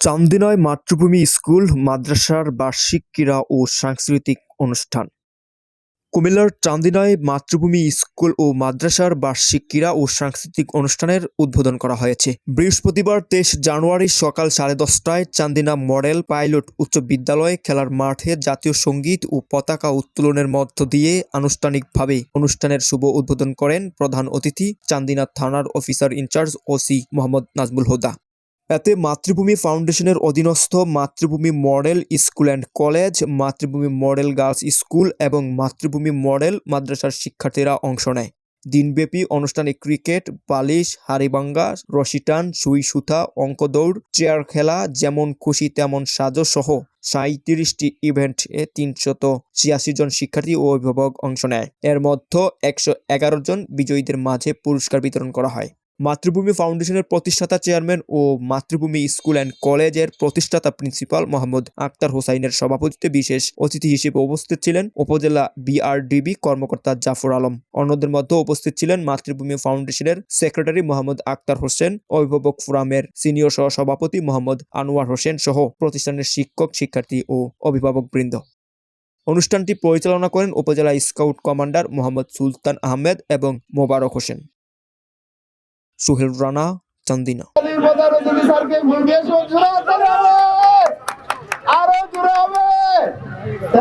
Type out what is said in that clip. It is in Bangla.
চান্দিনায় মাতৃভূমি স্কুল, মাদ্রাসার বার্ষিক ক্রীড়া ও সাংস্কৃতিক অনুষ্ঠান। কুমিল্লার চান্দিনায় মাতৃভূমি স্কুল ও মাদ্রাসার বার্ষিক ক্রীড়া ও সাংস্কৃতিক অনুষ্ঠানের উদ্বোধন করা হয়েছে। বৃহস্পতিবার তেইশ জানুয়ারি সকাল সাড়ে দশটায় চান্দিনা মডেল পাইলট উচ্চ বিদ্যালয়ে খেলার মাঠে জাতীয় সংগীত ও পতাকা উত্তোলনের মধ্য দিয়ে আনুষ্ঠানিকভাবে অনুষ্ঠানের শুভ উদ্বোধন করেন প্রধান অতিথি চান্দিনা থানার officer in-charge OC Mohammad Nazmul Huda. এতে মাতৃভূমি ফাউন্ডেশনের অধীনস্থ Matribhumi model school and college, Matribhumi model girls school এবং মাতৃভূমি মডেল মাদ্রাসার শিক্ষার্থীরা অংশ নেয়। দিনব্যাপী অনুষ্ঠানে ক্রিকেট বালিশ হাড়িভাঙ্গা রশিটান সুই সুতা অঙ্ক দৌড় চেয়ার খেলা, যেমন খুশি তেমন সাজো সহ সাঁত্রিশটি ইভেন্টে তিনশত ছিয়াশি জন শিক্ষার্থী ও অভিভাবক অংশ নেয়। এর মধ্যে একশো এগারো জন বিজয়ীদের মাঝে পুরস্কার বিতরণ করা হয়। মাতৃভূমি ফাউন্ডেশনের প্রতিষ্ঠাতা চেয়ারম্যান ও মাতৃভূমি স্কুল অ্যান্ড কলেজের প্রতিষ্ঠাতা প্রিন্সিপাল মোহাম্মদ আক্তার হোসাইনের সভাপতিত্বে বিশেষ অতিথি হিসেবে উপস্থিত ছিলেন উপজেলা বিআরডিবি কর্মকর্তা জাফর আলম। অন্যদের মধ্যে উপস্থিত ছিলেন মাতৃভূমি ফাউন্ডেশনের সেক্রেটারি মোহাম্মদ আক্তার হোসেন, অভিভাবক ফোরামের সিনিয়র সহ সভাপতি মোহাম্মদ আনোয়ার হোসেন সহ প্রতিষ্ঠানের শিক্ষক, শিক্ষার্থী ও অভিভাবকবৃন্দ অনুষ্ঠানটি পরিচালনা করেন উপজেলা স্কাউট কমান্ডার মোহাম্মদ সুলতান আহমেদ এবং মোবারক হোসেন। সুহেল রানা চান্দিনা।